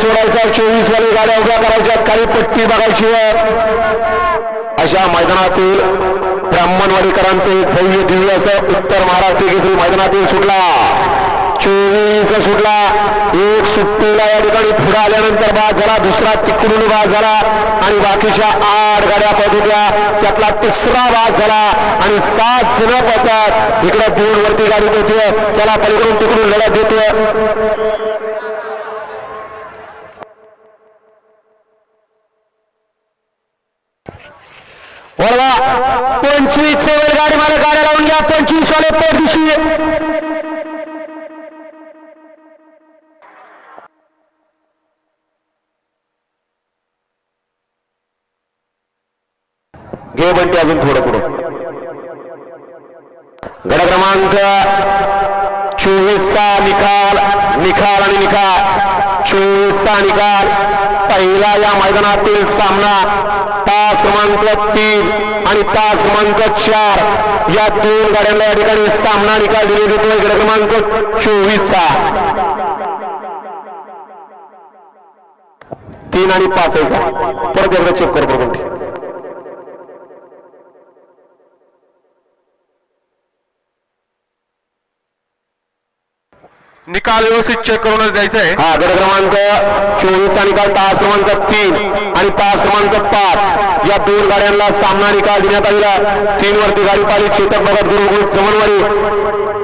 सोडायचा चोवीस वाली गाड्या उभ्या करायच्या काही पट्टी बघायची आहे अशा मैदानातील ब्राह्मणवाडीकरांचं एक भव्य दिव्य असं उत्तर महाराष्ट्र केसरी मैदानातील सुटला. चोवीस सुटला. एक सुट्टीला या ठिकाणी पुढे आल्यानंतर बाद झाला. दुसरा तिकडून बाद झाला. आणि बाकीच्या आठ गाड्या पळत त्यातला तिसरा बाद झाला. आणि सात जण पडतात इकडे दोन वरती गाडी देतोय त्याला पलीकडून तिकडून लढत देतोय. वळवा. पंचवीस वर गाडी मला गाड्या लावून घ्या. पंचवीस वाले परदिशी घे बनते अजून थोडं पुढं. गड क्रमांक चोवीसचा निकाल निकाल आणि निकाल. चोवीसचा निकाल. पहिला या मैदानातील सामना तास क्रमांक तीन आणि तास क्रमांक चार. या दोन गाड्यांना या ठिकाणी सामना निकाल दिले देतोय गड क्रमांक चोवीसचा. तीन आणि पाच आहे परत एकदा चेक कर बरोबर निकाल व्यवस्थित चेक करूनच द्यायचा आहे हा गट क्रमांक चोवीसचा निकाल तास क्रमांक तीन आणि तास क्रमांक पाच. या दोन गाड्यांना सामना निकाल देण्यात आलेला तीन वरती गाडी पाहिली चेतक भगत गुरुकुल जमनवाडी